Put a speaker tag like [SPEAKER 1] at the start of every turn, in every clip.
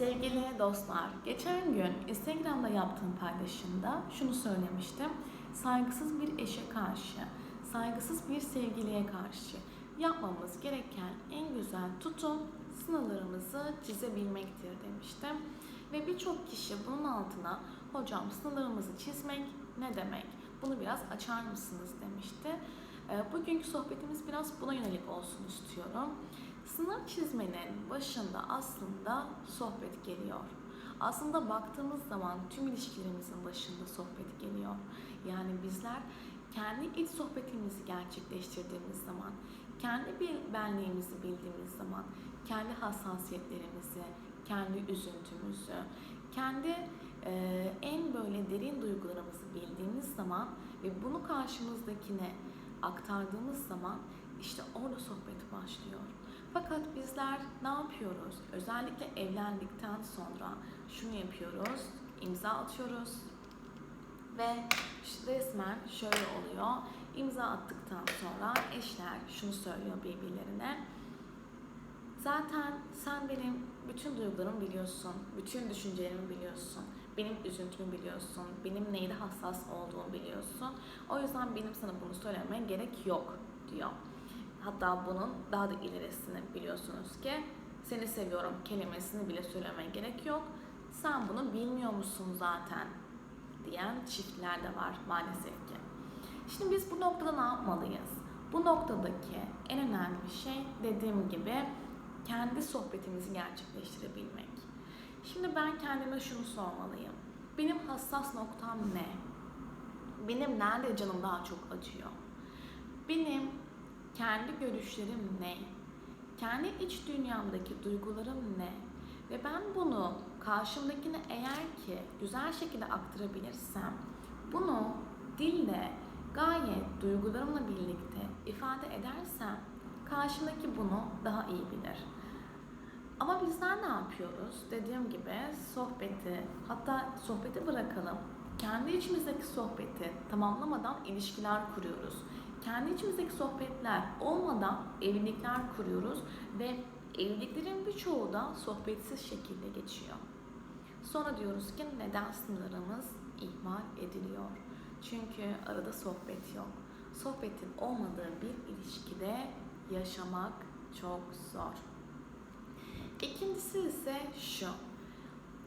[SPEAKER 1] Sevgili dostlar, geçen gün Instagram'da yaptığım paylaşımda şunu söylemiştim. Saygısız bir eşe karşı, saygısız bir sevgiliye karşı yapmamız gereken en güzel tutum sınırlarımızı çizebilmektir demiştim. Ve birçok kişi bunun altına hocam sınırlarımızı çizmek ne demek? Bunu biraz açar mısınız demişti. Bugünkü sohbetimiz biraz buna yönelik olsun istiyorum. Sınır çizmenin başında aslında sohbet geliyor. Aslında baktığımız zaman tüm ilişkilerimizin başında sohbet geliyor. Yani bizler kendi iç sohbetimizi gerçekleştirdiğimiz zaman, kendi bir benliğimizi bildiğimiz zaman, kendi hassasiyetlerimizi, kendi üzüntümüzü, kendi e, en böyle derin duygularımızı bildiğimiz zaman ve bunu karşımızdakine aktardığımız zaman işte orada sohbet başlıyor. Fakat bizler ne yapıyoruz? Özellikle evlendikten sonra şunu yapıyoruz, imza atıyoruz ve resmen şöyle oluyor. İmza attıktan sonra eşler şunu söylüyor birbirlerine. Zaten sen benim bütün duygularımı biliyorsun, bütün düşüncelerimi biliyorsun, benim üzüntümü biliyorsun, benim neyde hassas olduğumu biliyorsun. O yüzden benim sana bunu söylemeye gerek yok diyor. Hatta bunun daha da ilerisini biliyorsunuz ki seni seviyorum kelimesini bile söylemeye gerek yok. Sen bunu bilmiyor musun zaten diyen çiftler de var maalesef ki. Şimdi biz bu noktada ne yapmalıyız? Bu noktadaki en önemli şey dediğim gibi kendi sohbetimizi gerçekleştirebilmek. Şimdi ben kendime şunu sormalıyım. Benim hassas noktam ne? Benim nerede canım daha çok acıyor? Benim kendi görüşlerim ne? Kendi iç dünyamdaki duygularım ne? Ve ben bunu karşımdakine eğer ki güzel şekilde aktarabilirsem, bunu dille gayet duygularımla birlikte ifade edersem, karşımdaki bunu daha iyi bilir. Ama bizler ne yapıyoruz? Dediğim gibi sohbeti, hatta sohbeti bırakalım. Kendi içimizdeki sohbeti tamamlamadan ilişkiler kuruyoruz kendi içimizdeki sohbetler olmadan evlilikler kuruyoruz ve evliliklerin birçoğu da sohbetsiz şekilde geçiyor. Sonra diyoruz ki neden sınırlarımız ihmal ediliyor? Çünkü arada sohbet yok. Sohbetin olmadığı bir ilişkide yaşamak çok zor. İkincisi ise şu.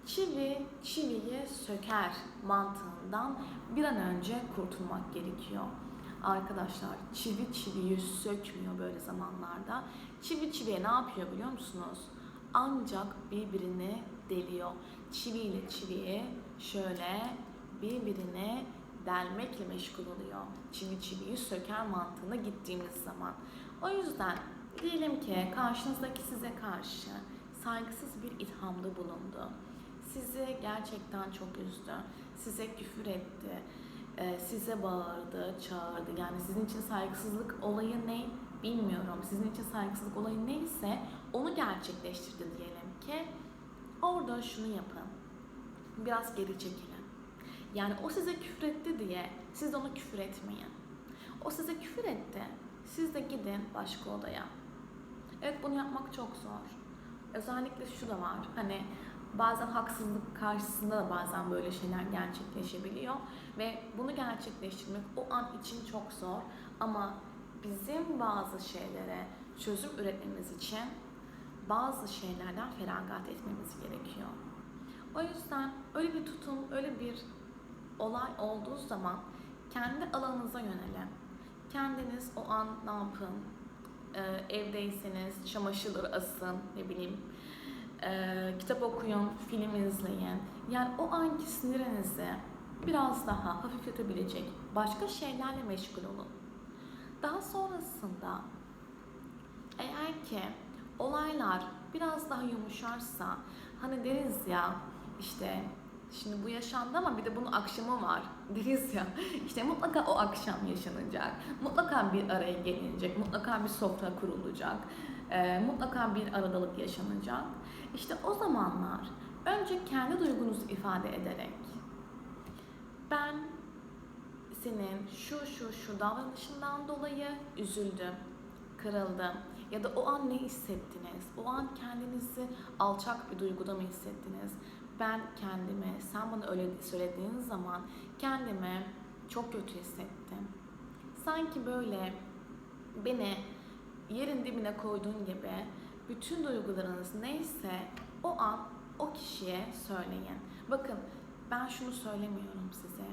[SPEAKER 1] Çivi çiviyi söker mantığından bir an önce kurtulmak gerekiyor. Arkadaşlar çivi çiviyi sökmüyor böyle zamanlarda. Çivi çiviye ne yapıyor biliyor musunuz? Ancak birbirini deliyor. Çivi ile çiviyi şöyle birbirine delmekle meşgul oluyor. Çivi çiviyi söker mantığına gittiğimiz zaman. O yüzden diyelim ki karşınızdaki size karşı saygısız bir ithamda bulundu. Sizi gerçekten çok üzdü. Size küfür etti e, size bağırdı, çağırdı. Yani sizin için saygısızlık olayı ne bilmiyorum. Sizin için saygısızlık olayı neyse onu gerçekleştirdi diyelim ki orada şunu yapın. Biraz geri çekilin. Yani o size küfür etti diye siz de ona küfür etmeyin. O size küfür etti. Siz de gidin başka odaya. Evet bunu yapmak çok zor. Özellikle şu da var. Hani bazen haksızlık karşısında da bazen böyle şeyler gerçekleşebiliyor ve bunu gerçekleştirmek o an için çok zor ama bizim bazı şeylere çözüm üretmemiz için bazı şeylerden feragat etmemiz gerekiyor. O yüzden öyle bir tutum, öyle bir olay olduğu zaman kendi alanınıza yönelin. Kendiniz o an ne yapın? Ee, evdeyseniz çamaşırları asın, ne bileyim e, kitap okuyun, film izleyin. Yani o anki sinirinizi biraz daha hafifletebilecek başka şeylerle meşgul olun. Daha sonrasında eğer ki olaylar biraz daha yumuşarsa hani deriz ya işte şimdi bu yaşandı ama bir de bunun akşamı var deriz ya işte mutlaka o akşam yaşanacak mutlaka bir araya gelinecek mutlaka bir sofra kurulacak e, mutlaka bir aradalık yaşanacak işte o zamanlar önce kendi duygunuzu ifade ederek ben senin şu şu şu davranışından dolayı üzüldüm, kırıldım Ya da o an ne hissettiniz? O an kendinizi alçak bir duyguda mı hissettiniz? Ben kendime, sen bana öyle söylediğin zaman kendime çok kötü hissettim. Sanki böyle beni yerin dibine koyduğun gibi bütün duygularınız neyse o an o kişiye söyleyin. Bakın ben şunu söylemiyorum size.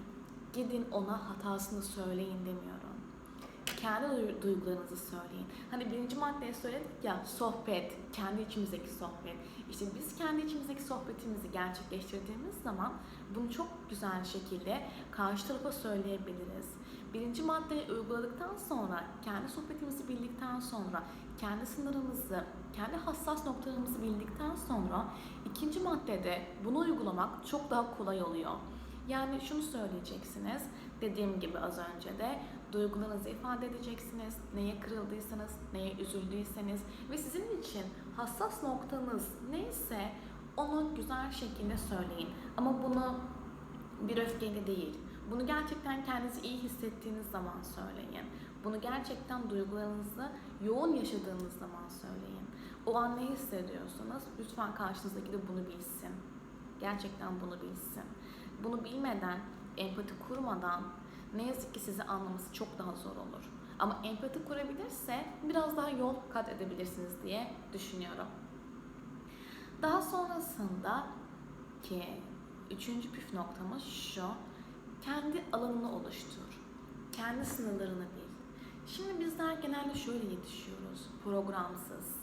[SPEAKER 1] Gidin ona hatasını söyleyin demiyorum. Kendi duy- duygularınızı söyleyin. Hani birinci maddeye söyledik ya sohbet, kendi içimizdeki sohbet. İşte biz kendi içimizdeki sohbetimizi gerçekleştirdiğimiz zaman bunu çok güzel şekilde karşı tarafa söyleyebiliriz. Birinci maddeyi uyguladıktan sonra, kendi sohbetimizi bildikten sonra, kendi sınırımızı, kendi hassas noktalarımızı bildikten sonra ikinci maddede bunu uygulamak çok daha kolay oluyor. Yani şunu söyleyeceksiniz, dediğim gibi az önce de duygularınızı ifade edeceksiniz, neye kırıldıysanız, neye üzüldüyseniz ve sizin için hassas noktanız neyse onu güzel şekilde söyleyin. Ama bunu bir öfkeyle değil, bunu gerçekten kendinizi iyi hissettiğiniz zaman söyleyin. Bunu gerçekten duygularınızı yoğun yaşadığınız zaman söyleyin. O an ne hissediyorsunuz? Lütfen karşınızdaki de bunu bilsin. Gerçekten bunu bilsin. Bunu bilmeden, empati kurmadan ne yazık ki sizi anlaması çok daha zor olur. Ama empati kurabilirse biraz daha yol kat edebilirsiniz diye düşünüyorum. Daha sonrasında ki üçüncü püf noktamız şu. Kendi alanını oluştur. Kendi sınırlarını bil. Şimdi bizler genelde şöyle yetişiyoruz. Programsız.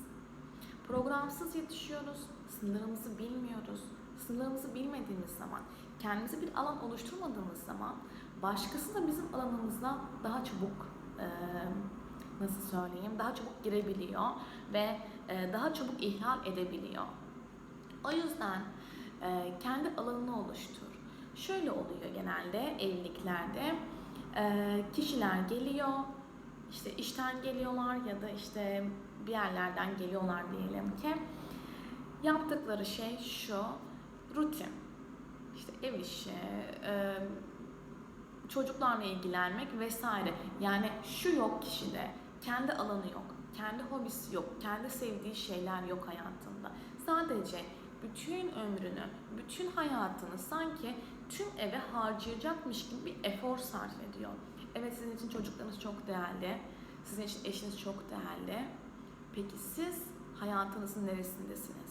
[SPEAKER 1] Programsız yetişiyoruz. Sınırımızı bilmiyoruz. Sınırlarımızı bilmediğimiz zaman, kendimize bir alan oluşturmadığımız zaman başkası da bizim alanımıza daha çabuk eee, nasıl söyleyeyim daha çabuk girebiliyor ve eee, daha çabuk ihlal edebiliyor. O yüzden eee, kendi alanını oluştur. Şöyle oluyor genelde evliliklerde eee, kişiler geliyor işte işten geliyorlar ya da işte bir yerlerden geliyorlar diyelim ki yaptıkları şey şu rutin işte ev işi eee, çocuklarla ilgilenmek vesaire. Yani şu yok kişide. Kendi alanı yok. Kendi hobisi yok. Kendi sevdiği şeyler yok hayatında. Sadece bütün ömrünü, bütün hayatını sanki tüm eve harcayacakmış gibi bir efor sarf ediyor. Evet sizin için çocuklarınız çok değerli. Sizin için eşiniz çok değerli. Peki siz hayatınızın neresindesiniz?